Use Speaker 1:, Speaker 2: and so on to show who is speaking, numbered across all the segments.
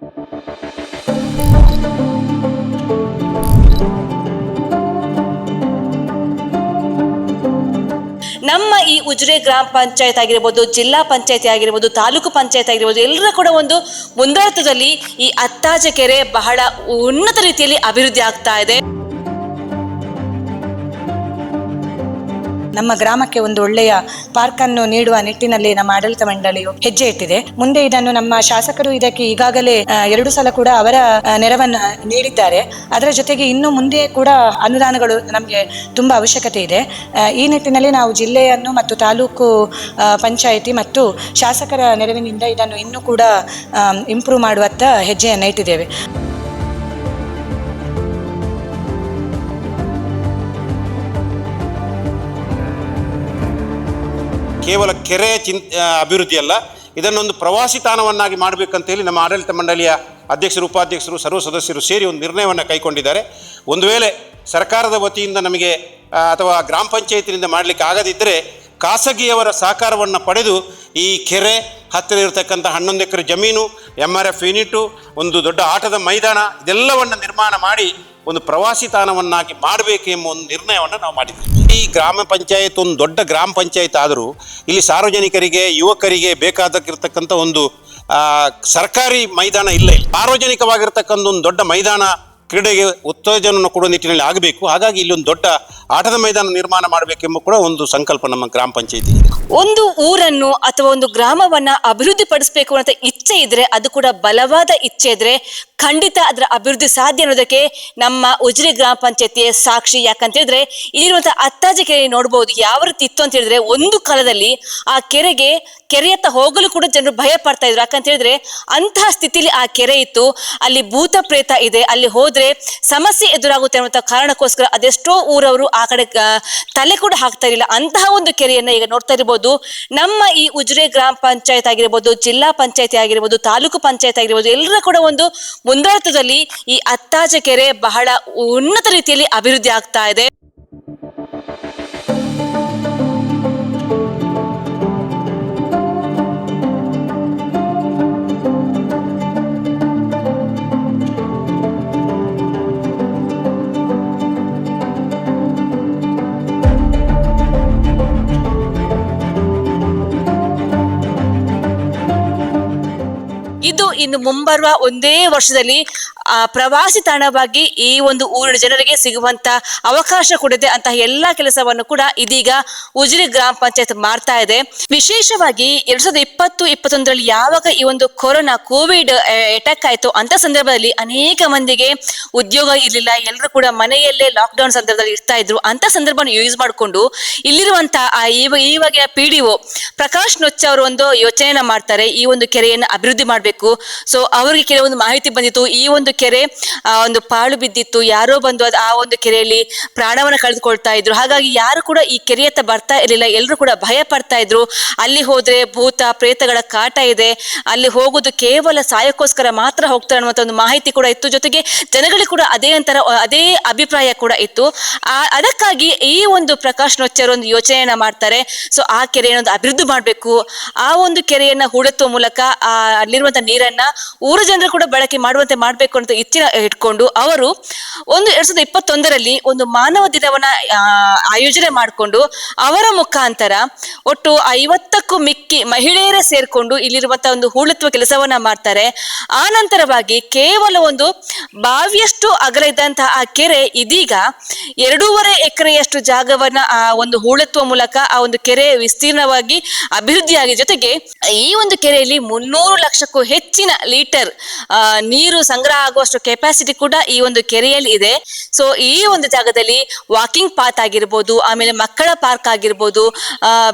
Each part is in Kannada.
Speaker 1: ನಮ್ಮ ಈ ಉಜ್ರೆ ಗ್ರಾಮ ಪಂಚಾಯತ್ ಆಗಿರ್ಬೋದು, ಜಿಲ್ಲಾ ಪಂಚಾಯತಿ ಆಗಿರ್ಬೋದು, ತಾಲೂಕು ಪಂಚಾಯತ್ ಆಗಿರ್ಬೋದು, ಎಲ್ಲರ ಕೂಡ ಒಂದು ಮುಂದಾಳತ್ವದಲ್ಲಿ ಈ ಅತ್ತಾಜ ಕೆರೆ ಬಹಳ ಉನ್ನತ ರೀತಿಯಲ್ಲಿ ಅಭಿವೃದ್ಧಿ ಆಗ್ತಾ ಇದೆ.
Speaker 2: ನಮ್ಮ ಗ್ರಾಮಕ್ಕೆ ಒಂದು ಒಳ್ಳೆಯ ಪಾರ್ಕ್ ಅನ್ನು ನೀಡುವ ನಿಟ್ಟಿನಲ್ಲಿ ನಮ್ಮ ಆಡಳಿತ ಮಂಡಳಿಯು ಹೆಜ್ಜೆ ಇಟ್ಟಿದೆ. ಮುಂದೆ ಇದನ್ನು ನಮ್ಮ ಶಾಸಕರು ಇದಕ್ಕೆ ಈಗಾಗಲೇ ಎರಡು ಸಲ ಕೂಡ ಅವರ ನೆರವನ್ನು ನೀಡಿದ್ದಾರೆ. ಅದರ ಜೊತೆಗೆ ಇನ್ನು ಮುಂದೆ ಕೂಡ ಅನುದಾನಗಳು ನಮಗೆ ತುಂಬಾ ಅವಶ್ಯಕತೆ ಇದೆ. ಈ ನಿಟ್ಟಿನಲ್ಲಿ ನಾವು ಜಿಲ್ಲೆಯನ್ನು ಮತ್ತು ತಾಲೂಕು ಪಂಚಾಯಿತಿ ಮತ್ತು ಶಾಸಕರ ನೆರವಿನಿಂದ ಇದನ್ನು ಇನ್ನೂ ಕೂಡ ಇಂಪ್ರೂವ್ ಮಾಡುವತ್ತ ಹೆಜ್ಜೆಯನ್ನು ಇಟ್ಟಿದ್ದೇವೆ.
Speaker 3: ಕೇವಲ ಕೆರೆ ಚಿನ್ ಆ, ಅಭಿವೃದ್ಧಿ ಅಲ್ಲ ಇದನ್ನೊಂದು ಪ್ರವಾಸಿ ತಾಣವನ್ನಾಗಿ ಮಾಡಬೇಕಂತೇಳಿ ನಮ್ಮ ಆಡಳಿತ ಮಂಡಳಿಯ ಅಧ್ಯಕ್ಷರು ಉಪಾಧ್ಯಕ್ಷರು ಸರ್ವ ಸದಸ್ಯರು ಸೇರಿ ಒಂದು ನಿರ್ಣಯವನ್ನು ಕೈಗೊಂಡಿದ್ದಾರೆ. ಒಂದು ವೇಳೆ ಸರ್ಕಾರದ ವತಿಯಿಂದ ನಮಗೆ ಅಥವಾ ಗ್ರಾಮ ಪಂಚಾಯತಿನಿಂದ ಮಾಡಲಿಕ್ಕೆ ಆಗದಿದ್ದರೆ ಖಾಸಗಿಯವರ ಸಹಕಾರವನ್ನು ಪಡೆದು ಈ ಕೆರೆ ಹತ್ತಿರ ಇರತಕ್ಕಂಥ ಹನ್ನೊಂದು ಎಕರೆ ಜಮೀನು ಎಂ ಆರ್ ಎಫ್ ಯೂನಿಟು ಒಂದು ದೊಡ್ಡ ಆಟದ ಮೈದಾನ ಇದೆಲ್ಲವನ್ನು ನಿರ್ಮಾಣ ಮಾಡಿ ಒಂದು ಪ್ರವಾಸಿ ತಾಣವನ್ನಾಗಿ ಮಾಡಬೇಕೆಂಬ ಒಂದು ನಿರ್ಣಯವನ್ನು ನಾವು ಮಾಡಿದ್ದೀವಿ ಈ ಗ್ರಾಮ ಪಂಚಾಯತ್, ಒಂದು ದೊಡ್ಡ ಗ್ರಾಮ ಪಂಚಾಯತ್ ಆದರೂ ಇಲ್ಲಿ ಸಾರ್ವಜನಿಕರಿಗೆ, ಯುವಕರಿಗೆ ಬೇಕಾದಕ್ಕಿರ್ತಕ್ಕಂಥ ಒಂದು ಸರ್ಕಾರಿ ಮೈದಾನ ಇಲ್ಲಿ. ಸಾರ್ವಜನಿಕವಾಗಿರ್ತಕ್ಕಂಥ ಒಂದು ದೊಡ್ಡ ಮೈದಾನ ಕ್ರೀಡೆಗೆ ಉತ್ತೇಜನವನ್ನು ಕೊಡುವ ನಿಟ್ಟಿನಲ್ಲಿ ಆಗಬೇಕು. ಹಾಗಾಗಿ ಇಲ್ಲಿ ಒಂದು ದೊಡ್ಡ ಆಟದ ಮೈದಾನ ನಿರ್ಮಾಣ ಮಾಡಬೇಕೆಂಬ ಕೂಡ ಒಂದು ಸಂಕಲ್ಪ ನಮ್ಮ ಗ್ರಾಮ ಪಂಚಾಯತಿ
Speaker 1: ಒಂದು ಊರನ್ನು ಅಥವಾ ಒಂದು ಗ್ರಾಮವನ್ನ ಅಭಿವೃದ್ಧಿ ಪಡಿಸಬೇಕು ಅಂತ ಇಚ್ಛೆ ಇದ್ರೆ ಅದು ಕೂಡ ಬಲವಾದ ಇಚ್ಛೆ ಇದ್ರೆ ಖಂಡಿತ ಅದರ ಅಭಿವೃದ್ಧಿ ಸಾಧ್ಯ ಅನ್ನೋದಕ್ಕೆ ನಮ್ಮ ಉಜಿರೆ ಗ್ರಾಮ ಪಂಚಾಯತಿಯ ಸಾಕ್ಷಿ. ಯಾಕಂತ ಹೇಳಿದ್ರೆ ಇಲ್ಲಿರುವಂತಹ ಅತ್ತಾಜ ಕೆರೆ ನೋಡಬಹುದು ಯಾವ ರೀತಿ ಇತ್ತು ಅಂತ ಹೇಳಿದ್ರೆ ಒಂದು ಕಾಲದಲ್ಲಿ ಆ ಕೆರೆಗೆ ಕೆರೆಯತ್ತ ಹೋಗಲು ಕೂಡ ಜನರು ಭಯ ಪಡ್ತಾ ಇದ್ರು. ಯಾಕಂತ ಹೇಳಿದ್ರೆ ಅಂತಹ ಸ್ಥಿತಿಲಿ ಆ ಕೆರೆ ಇತ್ತು. ಅಲ್ಲಿ ಭೂತ ಪ್ರೇತ ಇದೆ. ಅಲ್ಲಿ ಹೋದ್ರೆ ಸಮಸ್ಯೆ ಎದುರಾಗುತ್ತೆ ಅನ್ನುವಂಥ ಕಾರಣಕ್ಕೋಸ್ಕರ ಅದೆಷ್ಟೋ ಊರವರು ಆ ಕಡೆ ತಲೆ ಕೂಡ ಹಾಕ್ತಾ ಇರಲಿಲ್ಲ. ಅಂತಹ ಒಂದು ಕೆರೆಯನ್ನ ಈಗ ನೋಡ್ತಾ ಇರಬಹುದು ನಮ್ಮ ಈ ಉಜ್ರೆ ಗ್ರಾಮ ಪಂಚಾಯತ್ ಆಗಿರ್ಬೋದು, ಜಿಲ್ಲಾ ಪಂಚಾಯತಿ ಆಗಿರ್ಬೋದು, ತಾಲೂಕು ಪಂಚಾಯತ್ ಆಗಿರ್ಬೋದು, ಎಲ್ಲರ ಕೂಡ ಒಂದು ಮುಂದಾಳತ್ವದಲ್ಲಿ ಈ ಅತ್ತಾಜ ಕೆರೆ ಬಹಳ ಉನ್ನತ ರೀತಿಯಲ್ಲಿ ಅಭಿವೃದ್ಧಿ ಆಗ್ತಾ ಇದೆ. ಇನ್ನು ಮುಂಬರುವ ಒಂದೇ ವರ್ಷದಲ್ಲಿ ಪ್ರವಾಸಿ ತಾಣವಾಗಿ ಈ ಒಂದು ಊರಿನ ಜನರಿಗೆ ಸಿಗುವಂತ ಅವಕಾಶ ಕೊಡಿದೆ ಅಂತ ಎಲ್ಲ ಕೆಲಸವನ್ನು ಕೂಡ ಇದೀಗ ಉಜಿರಿ ಗ್ರಾಮ ಪಂಚಾಯತ್ ಮಾಡ್ತಾ ಇದೆ. ವಿಶೇಷವಾಗಿ ಎರಡ್ ಸಾವಿರದ ಇಪ್ಪತ್ತು, ಇಪ್ಪತ್ತೊಂದರಲ್ಲಿ ಯಾವಾಗ ಈ ಒಂದು ಕೊರೋನಾ ಕೋವಿಡ್ ಅಟ್ಯಾಕ್ ಆಯಿತು ಅಂತ ಸಂದರ್ಭದಲ್ಲಿ ಅನೇಕ ಮಂದಿಗೆ ಉದ್ಯೋಗ ಇರಲಿಲ್ಲ ಎಲ್ಲರೂ ಕೂಡ ಮನೆಯಲ್ಲೇ ಲಾಕ್ಡೌನ್ ಸಂದರ್ಭದಲ್ಲಿ ಇರ್ತಾ ಇದ್ರು ಅಂತ ಸಂದರ್ಭವನ್ನು ಯೂಸ್ ಮಾಡಿಕೊಂಡು ಇಲ್ಲಿರುವಂತಹ ಈವಾಗಿನ P D O Prakash Nochcha ಅವರು ಒಂದು ಯೋಚನೆಯನ್ನ ಮಾಡ್ತಾರೆ. ಈ ಒಂದು ಕೆರೆಯನ್ನು ಅಭಿವೃದ್ಧಿ ಮಾಡಬೇಕು. ಸೊ ಅವರಿಗೆ ಕೆಲವೊಂದು ಮಾಹಿತಿ ಬಂದಿತ್ತು. ಈ ಒಂದು ಕೆರೆ ಒಂದು ಪಾಳು ಬಿದ್ದಿತ್ತು. ಯಾರೋ ಬಂದು ಅದು ಆ ಒಂದು ಕೆರೆಯಲ್ಲಿ ಪ್ರಾಣವನ್ನು ಕಳೆದುಕೊಳ್ತಾ ಇದ್ರು. ಹಾಗಾಗಿ ಯಾರು ಕೂಡ ಈ ಕೆರೆಯತ್ತ ಬರ್ತಾ ಇರಲಿಲ್ಲ. ಎಲ್ಲರೂ ಕೂಡ ಭಯ ಪಡ್ತಾ ಇದ್ರು. ಅಲ್ಲಿ ಹೋದ್ರೆ ಭೂತ, ಪ್ರೇತಗಳ ಕಾಟ ಇದೆ. ಅಲ್ಲಿ ಹೋಗೋದು ಕೇವಲ ಸಾಯಕ್ಕೋಸ್ಕರ ಮಾತ್ರ ಹೋಗ್ತಾರೆ ಅನ್ನುವಂಥ ಒಂದು ಮಾಹಿತಿ ಕೂಡ ಇತ್ತು. ಜೊತೆಗೆ ಜನಗಳಿಗೆ ಕೂಡ ಅದೇ ಒಂಥರ ಅದೇ ಅಭಿಪ್ರಾಯ ಕೂಡ ಇತ್ತು. ಅದಕ್ಕಾಗಿ ಈ ಒಂದು ಪ್ರಕಾಶ್ ನೊಚ್ಚರ್ ಒಂದು ಯೋಚನೆಯನ್ನ ಮಾಡ್ತಾರೆ. ಸೊ ಆ ಕೆರೆಯನ್ನು ಅಭಿವೃದ್ಧಿ ಮಾಡಬೇಕು. ಆ ಒಂದು ಕೆರೆಯನ್ನ ಹೂಳೆತ್ತುವ ಮೂಲಕ ಆ, ಅಲ್ಲಿರುವಂತ ನೀರನ್ನ ಊರ ಜನರು ಕೂಡ ಬಳಕೆ ಮಾಡುವಂತೆ ಮಾಡಬೇಕು ಅಂತ ಇಚ್ಛೆ ಇಟ್ಕೊಂಡು ಅವರು ಒಂದು ಎರಡ್ ಸಾವಿರದ ಇಪ್ಪತ್ತೊಂದರಲ್ಲಿ ಒಂದು ಮಾನವ ದಿನವನ್ನ ಆಯೋಜನೆ ಮಾಡಿಕೊಂಡು ಅವರ ಮುಖಾಂತರ ಒಟ್ಟು ಐವತ್ತಕ್ಕೂ ಮಿಕ್ಕಿ ಮಹಿಳೆಯರೇ ಸೇರ್ಕೊಂಡು ಇಲ್ಲಿರುವಂತಹ ಒಂದು ಹೂಳತ್ವ ಕೆಲಸವನ್ನ ಮಾಡ್ತಾರೆ. ಆ ನಂತರವಾಗಿ ಕೇವಲ ಒಂದು ಬಾವಿಯಷ್ಟು ಅಗಲ ಇದ್ದಂತಹ ಆ ಕೆರೆ ಇದೀಗ ಎರಡೂವರೆ ಎಕರೆಯಷ್ಟು ಜಾಗವನ್ನ, ಆ, ಒಂದು ಹೂಳತ್ವ ಮೂಲಕ ಆ ಒಂದು ಕೆರೆ ವಿಸ್ತೀರ್ಣವಾಗಿ ಅಭಿವೃದ್ಧಿಯಾಗಿ ಜೊತೆಗೆ ಈ ಒಂದು ಕೆರೆಯಲ್ಲಿ ಮುನ್ನೂರು ಲಕ್ಷಕ್ಕೂ ಹೆಚ್ಚಿನ ಲೀಟರ್ ನೀರು ಸಂಗ್ರಹ ಆಗುವಷ್ಟು ಕೆಪಾಸಿಟಿ ಕೂಡ ಈ ಒಂದು ಕೆರೆಯಲ್ಲಿ ಇದೆ. ಸೊ ಈ ಒಂದು ಜಾಗದಲ್ಲಿ ವಾಕಿಂಗ್ ಪಾತ್ ಆಗಿರ್ಬೋದು, ಆಮೇಲೆ ಮಕ್ಕಳ ಪಾರ್ಕ್ ಆಗಿರ್ಬೋದು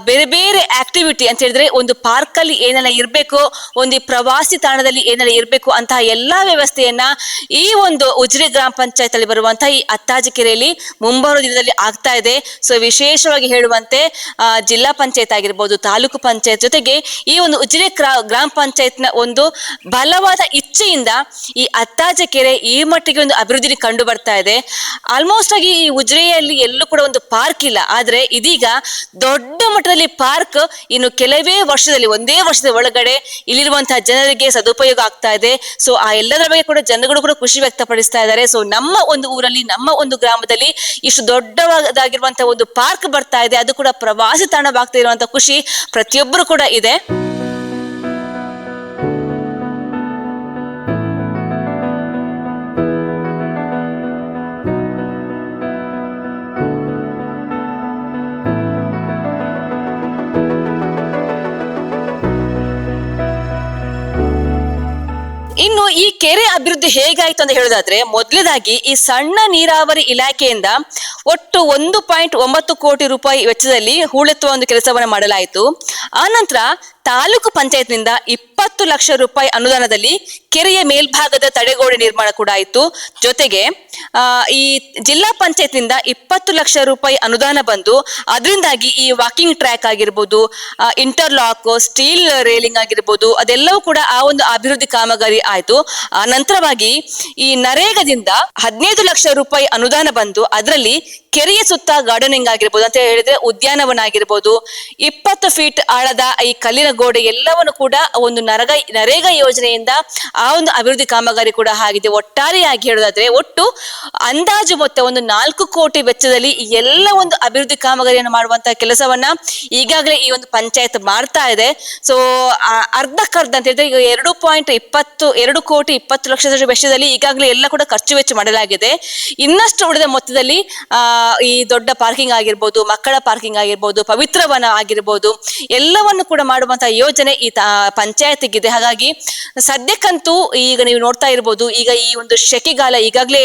Speaker 1: ಬೇರೆ ಬೇರೆ ಆಕ್ಟಿವಿಟಿ ಅಂತ ಹೇಳಿದ್ರೆ ಒಂದು ಪಾರ್ಕ್ ಅಲ್ಲಿ ಏನೆಲ್ಲ ಇರಬೇಕು, ಒಂದು ಪ್ರವಾಸಿ ತಾಣದಲ್ಲಿ ಏನೆಲ್ಲ ಇರಬೇಕು ಅಂತಹ ಎಲ್ಲಾ ವ್ಯವಸ್ಥೆಯನ್ನ ಈ ಒಂದು ಉಜಿರೆ ಗ್ರಾಮ ಪಂಚಾಯತ್ ಅಲ್ಲಿ ಬರುವಂತಹ ಈ ಅತ್ತಾಜಿ ಕೆರೆಯಲ್ಲಿ ಮುಂಬರುವ ದಿನದಲ್ಲಿ ಆಗ್ತಾ ಇದೆ. ಸೊ ವಿಶೇಷವಾಗಿ ಹೇಳುವಂತೆ ಜಿಲ್ಲಾ ಪಂಚಾಯತ್ ಆಗಿರ್ಬೋದು, ತಾಲೂಕು ಪಂಚಾಯತ್ ಜೊತೆಗೆ ಈ ಒಂದು ಉಜಿರೆ ಗ್ರಾಮ ಪಂಚಾಯತ್ನ ಒಂದು ಬಲವಾದ ಇಚ್ಛೆಯಿಂದ ಈ ಅತ್ತಾಜ ಕೆರೆ ಈ ಮಟ್ಟಿಗೆ ಒಂದು ಅಭಿವೃದ್ಧಿ ಕಂಡು ಬರ್ತಾ ಇದೆ. ಆಲ್ಮೋಸ್ಟ್ ಆಗಿ ಈ ಉಜ್ರೆಯಲ್ಲಿ ಎಲ್ಲೂ ಕೂಡ ಒಂದು ಪಾರ್ಕ್ ಇಲ್ಲ. ಆದ್ರೆ ಇದೀಗ ದೊಡ್ಡ ಮಟ್ಟದಲ್ಲಿ ಪಾರ್ಕ್ ಇನ್ನು ಕೆಲವೇ ವರ್ಷದಲ್ಲಿ, ಒಂದೇ ವರ್ಷದ ಒಳಗಡೆ ಇಲ್ಲಿರುವಂತಹ ಜನರಿಗೆ ಸದುಪಯೋಗ ಆಗ್ತಾ ಇದೆ. ಸೊ ಆ ಎಲ್ಲದರ ಬಗ್ಗೆ ಕೂಡ ಜನಗಳು ಕೂಡ ಖುಷಿ ವ್ಯಕ್ತಪಡಿಸ್ತಾ ಇದ್ದಾರೆ. ಸೊ ನಮ್ಮ ಒಂದು ಊರಲ್ಲಿ, ನಮ್ಮ ಒಂದು ಗ್ರಾಮದಲ್ಲಿ ಇಷ್ಟು ದೊಡ್ಡದಾಗಿರುವಂತಹ ಒಂದು ಪಾರ್ಕ್ ಬರ್ತಾ ಇದೆ. ಅದು ಕೂಡ ಪ್ರವಾಸಿ ತಾಣವಾಗ್ತಾ ಇರುವಂತಹ ಖುಷಿ ಪ್ರತಿಯೊಬ್ಬರು ಕೂಡ ಇದೆ. ಈ ಅಭಿವೃದ್ಧಿ ಹೇಗಾಯ್ತು ಅಂತ ಹೇಳೋದಾದ್ರೆ ಮೊದಲದಾಗಿ ಈ ಸಣ್ಣ ನೀರಾವರಿ ಇಲಾಖೆಯಿಂದ ಒಟ್ಟು ಒಂದು ಪಾಯಿಂಟ್ ಒಂಬತ್ತು ಕೋಟಿ ರೂಪಾಯಿ ವೆಚ್ಚದಲ್ಲಿ ಹೂಳೆತ್ತುವ ಒಂದು ಕೆಲಸವನ್ನು ಮಾಡಲಾಯಿತು. ಆನಂತರ ತಾಲೂಕು ಪಂಚಾಯತ್ನಿಂದ ಇಪ್ಪತ್ತು ಲಕ್ಷ ರೂಪಾಯಿ ಅನುದಾನದಲ್ಲಿ ಕೆರೆಯ ಮೇಲ್ಭಾಗದ ತಡೆಗೋಡೆ ನಿರ್ಮಾಣ ಕೂಡ ಆಯಿತು. ಜೊತೆಗೆ ಈ ಜಿಲ್ಲಾ ಪಂಚಾಯತ್ನಿಂದ ಇಪ್ಪತ್ತು ಲಕ್ಷ ರೂಪಾಯಿ ಅನುದಾನ ಬಂದು ಅದರಿಂದಾಗಿ ಈ ವಾಕಿಂಗ್ ಟ್ರ್ಯಾಕ್ ಆಗಿರ್ಬೋದು ಇಂಟರ್ಲಾಕ್ ಸ್ಟೀಲ್ ರೇಲಿಂಗ್ ಆಗಿರ್ಬೋದು, ಅದೆಲ್ಲವೂ ಕೂಡ ಆ ಒಂದು ಅಭಿವೃದ್ಧಿ ಕಾಮಗಾರಿ ಆಯ್ತು. ಆ ಈ ನರೇಗದಿಂದ ಹದಿನೈದು ಲಕ್ಷ ರೂಪಾಯಿ ಅನುದಾನ ಬಂದು ಅದರಲ್ಲಿ ಕೆರೆಯ ಸುತ್ತ ಗಾರ್ಡನಿಂಗ್ ಆಗಿರ್ಬೋದು ಅಂತ ಹೇಳಿದ್ರೆ ಉದ್ಯಾನವನ ಆಗಿರ್ಬೋದು ಇಪ್ಪತ್ತು ಫೀಟ್ ಆಳದ ಈ ಕಲ್ಲಿನ ಗೋಡೆ ಎಲ್ಲವನ್ನು ಕೂಡ ಒಂದು ನರಗ, ನರೇಗಾ ಯೋಜನೆಯಿಂದ ಆ ಒಂದು ಅಭಿವೃದ್ಧಿ ಕಾಮಗಾರಿ ಕೂಡ ಆಗಿದೆ. ಒಟ್ಟಾರೆಯಾಗಿ ಹೇಳೋದಾದ್ರೆ ಒಟ್ಟು ಅಂದಾಜು ಮೊತ್ತ ಒಂದು ನಾಲ್ಕು ಕೋಟಿ ವೆಚ್ಚದಲ್ಲಿ ಎಲ್ಲ ಒಂದು ಅಭಿವೃದ್ಧಿ ಕಾಮಗಾರಿಯನ್ನು ಮಾಡುವಂತಹ ಕೆಲಸವನ್ನ ಈಗಾಗಲೇ ಈ ಒಂದು ಪಂಚಾಯತ್ ಮಾಡ್ತಾ ಇದೆ. ಸೊ ಅರ್ಧಕ್ಕರ್ಧ ಅಂತ ಹೇಳಿದ್ರೆ ಈಗ ಎರಡು ಪಾಯಿಂಟ್ ಇಪ್ಪತ್ತು, ಎರಡು ಕೋಟಿ ಇಪ್ಪತ್ತು ಲಕ್ಷದ ವೆಚ್ಚದಲ್ಲಿ ಈಗಾಗಲೇ ಎಲ್ಲ ಕೂಡ ಖರ್ಚು ವೆಚ್ಚ ಮಾಡಲಾಗಿದೆ. ಇನ್ನಷ್ಟು ಉಳಿದ ಮೊತ್ತದಲ್ಲಿ ಈ ದೊಡ್ಡ ಪಾರ್ಕಿಂಗ್ ಆಗಿರ್ಬೋದು, ಮಕ್ಕಳ ಪಾರ್ಕಿಂಗ್ ಆಗಿರ್ಬೋದು ಪವಿತ್ರವನ ಆಗಿರ್ಬೋದು, ಎಲ್ಲವನ್ನು ಕೂಡ ಮಾಡುವಂತಹ ಯೋಜನೆ ಈ ಪಂಚಾಯತಿಗಿದೆ. ಹಾಗಾಗಿ ಸದ್ಯಕ್ಕಂತೂ ಈಗ ನೀವು ನೋಡ್ತಾ ಇರ್ಬೋದು, ಈಗ ಈ ಒಂದು ಶೆಕೆಗಾಲ ಈಗಾಗಲೇ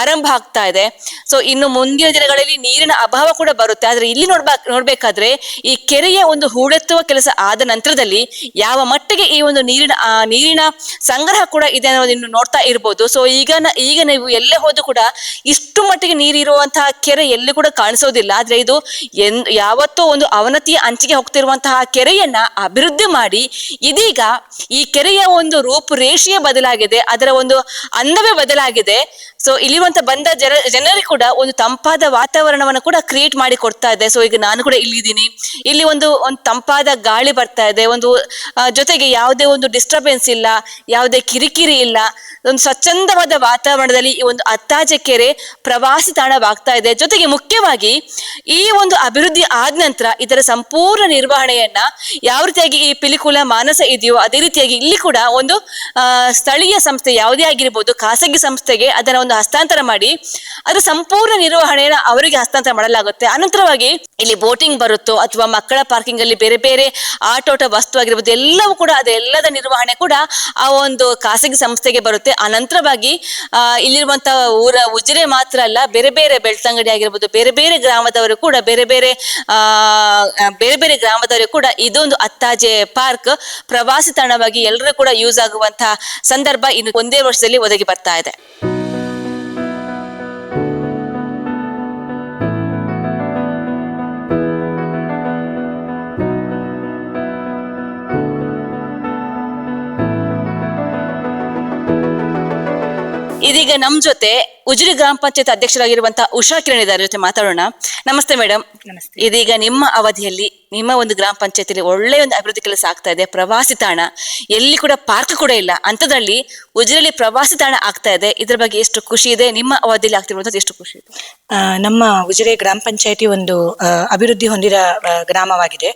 Speaker 1: ಆರಂಭ ಆಗ್ತಾ ಇದೆ. ಸೊ ಇನ್ನು ಮುಂದಿನ ದಿನಗಳಲ್ಲಿ ನೀರಿನ ಅಭಾವ ಕೂಡ ಬರುತ್ತೆ. ಆದ್ರೆ ಇಲ್ಲಿ ನೋಡ್ಬಾ, ನೋಡ್ಬೇಕಾದ್ರೆ ಈ ಕೆರೆಯ ಒಂದು ಹೂಳೆತ್ತುವ ಕೆಲಸ ಆದ ನಂತರದಲ್ಲಿ ಯಾವ ಮಟ್ಟಿಗೆ ಈ ಒಂದು ನೀರಿನ ನೀರಿನ ಸಂಗ್ರಹ ಕೂಡ ಇದೆ ಅನ್ನೋದನ್ನು ನೋಡ್ತಾ ಇರ್ಬೋದು. ಸೊ ಈಗ ಈಗ ನೀವು ಎಲ್ಲೇ ಹೋದ್ರು ಕೂಡ ಇಷ್ಟು ಮಟ್ಟಿಗೆ ನೀರಿರುವಂತಹ ಕೆರೆ ಎಲ್ಲಿ ಕೂಡ ಕಾಣಿಸೋದಿಲ್ಲ. ಆದ್ರೆ ಇದು ಎನ್, ಯಾವತ್ತೋ ಒಂದು ಅವನತಿಯ ಅಂಚಿಗೆ ಹೋಗ್ತಿರುವಂತಹ ಕೆರೆಯನ್ನ ಅಭಿವೃದ್ಧಿ ಮಾಡಿ ಇದೀಗ ಈ ಕೆರೆಯ ಒಂದು ರೂಪುರೇಷೆಯೇ ಬದಲಾಗಿದೆ. ಅದರ ಒಂದು ಅಂದವೇ ಬದಲಾಗಿದೆ. ಸೊ ಇಲ್ಲಿರುವಂತ ಬಂದ ಜನ ಜನರಿಗೆ ಕೂಡ ಒಂದು ತಂಪಾದ ವಾತಾವರಣವನ್ನು ಕೂಡ ಕ್ರಿಯೇಟ್ ಮಾಡಿ ಕೊಡ್ತಾ ಇದೆ. ಸೊ ಈಗ ನಾನು ಕೂಡ ಇಲ್ಲಿದ್ದೀನಿ. ಇಲ್ಲಿ ಒಂದು ಒಂದು ತಂಪಾದ ಗಾಳಿ ಬರ್ತಾ ಇದೆ. ಒಂದು ಜೊತೆಗೆ ಯಾವುದೇ ಒಂದು ಡಿಸ್ಟರ್ಬೆನ್ಸ್ ಇಲ್ಲ, ಯಾವುದೇ ಕಿರಿಕಿರಿ ಇಲ್ಲ. ಒಂದು ಸ್ವಚ್ಛಂದವಾದ ವಾತಾವರಣದಲ್ಲಿ ಈ ಒಂದು ಅತ್ತಾಜೆ ಕೆರೆ ಪ್ರವಾಸಿ ತಾಣವಾಗ್ತಾ ಇದೆ. ಜೊತೆಗೆ ಮುಖ್ಯವಾಗಿ ಈ ಒಂದು ಅಭಿವೃದ್ಧಿ ಆದ ನಂತರ ಇದರ ಸಂಪೂರ್ಣ ನಿರ್ವಹಣೆಯನ್ನ ಯಾವ ರೀತಿಯಾಗಿ ಈ ಪಿಲಿಕುಲ ಮಾನಸ ಇದೆಯೋ ಅದೇ ರೀತಿಯಾಗಿ ಇಲ್ಲಿ ಕೂಡ ಒಂದು ಸ್ಥಳೀಯ ಸಂಸ್ಥೆ ಯಾವುದೇ ಆಗಿರ್ಬೋದು, ಖಾಸಗಿ ಸಂಸ್ಥೆಗೆ ಅದರ ಒಂದು ಹಸ್ತಾಂತರ ಮಾಡಿ ಅದರ ಸಂಪೂರ್ಣ ನಿರ್ವಹಣೆಯನ್ನು ಅವರಿಗೆ ಹಸ್ತಾಂತರ ಮಾಡಲಾಗುತ್ತೆ. ಅನಂತರವಾಗಿ ಇಲ್ಲಿ ಬೋಟಿಂಗ್ ಬರುತ್ತೋ ಅಥವಾ ಮಕ್ಕಳ ಪಾರ್ಕಿಂಗ್ ಅಲ್ಲಿ ಬೇರೆ ಬೇರೆ ಆಟೋಟ ವಸ್ತು ಆಗಿರ್ಬೋದು ಎಲ್ಲವೂ ಕೂಡ ಅದೆಲ್ಲದ ನಿರ್ವಹಣೆ ಕೂಡ ಆ ಒಂದು ಖಾಸಗಿ ಸಂಸ್ಥೆಗೆ ಬರುತ್ತೆ. ಅನಂತರವಾಗಿ ಇಲ್ಲಿರುವಂತಹ ಇಲ್ಲಿರುವಂತ ಊರ ಉಜಿರೆ ಮಾತ್ರ ಅಲ್ಲ, ಬೇರೆ ಬೇರೆ ಬೆಳ್ತಂಗಡಿ ಆಗಿರ್ಬೋದು, ಬೇರೆ ಬೇರೆ ಗ್ರಾಮದವರು ಕೂಡ, ಬೇರೆ ಬೇರೆ ಬೇರೆ ಬೇರೆ ಗ್ರಾಮದವರು ಕೂಡ ಇದೊಂದು ಅತ್ತಾಜೆ ಪಾರ್ಕ್. ಪ್ರವಾಸಿ ತಾಣವಾಗಿ ಎಲ್ಲರೂ ಕೂಡ ಯೂಸ್ ಆಗುವಂತಹ ಸಂದರ್ಭ ಇನ್ನು ಒಂದೇ ವರ್ಷದಲ್ಲಿ ಒದಗಿ ಬರ್ತಾ ಇದೆ. ಇದೀಗ ನಮ್ ಜೊತೆ ಉಜಿರಿ ಗ್ರಾಮ ಪಂಚಾಯತ್ ಅಧ್ಯಕ್ಷರಾಗಿರುವಂತಹ ಉಷಾ ಕಿರಣ್ ಇದ್ದಾರೆ. ಜೊತೆ ಮಾತಾಡೋಣ. ನಮಸ್ತೆ ಮೇಡಮ್
Speaker 2: ನಮಸ್ತೆ.
Speaker 1: ಇದೀಗ ನಿಮ್ಮ ಅವಧಿಯಲ್ಲಿ ನಿಮ್ಮ ಒಂದು ಗ್ರಾಮ ಪಂಚಾಯತಿಲಿ ಒಳ್ಳೆ ಒಂದು ಅಭಿವೃದ್ಧಿ ಕೆಲಸ ಆಗ್ತಾ ಇದೆ. ಪ್ರವಾಸಿ ತಾಣ. ಎಲ್ಲಿ ಕೂಡ ಪಾರ್ಕ್ ಕೂಡ ಇಲ್ಲ. ಅಂತದ್ರಲ್ಲಿ ಉಜಿರೆಯಲ್ಲಿ ಪ್ರವಾಸಿ ತಾಣ ಆಗ್ತಾ ಇದೆ. ಇದ್ರ ಬಗ್ಗೆ ಎಷ್ಟು ಖುಷಿ ಇದೆ? ನಿಮ್ಮ ಅವಧಿಯಲ್ಲಿ ಆಗ್ತಿರುವಂತದ್ದು ಎಷ್ಟು ಖುಷಿ ಇದೆ?
Speaker 2: ನಮ್ಮ ಉಜಿರೆ ಗ್ರಾಮ ಪಂಚಾಯತಿ ಒಂದು ಅಭಿವೃದ್ಧಿ ಹೊಂದಿದ ಗ್ರಾಮವಾಗಿದೆ.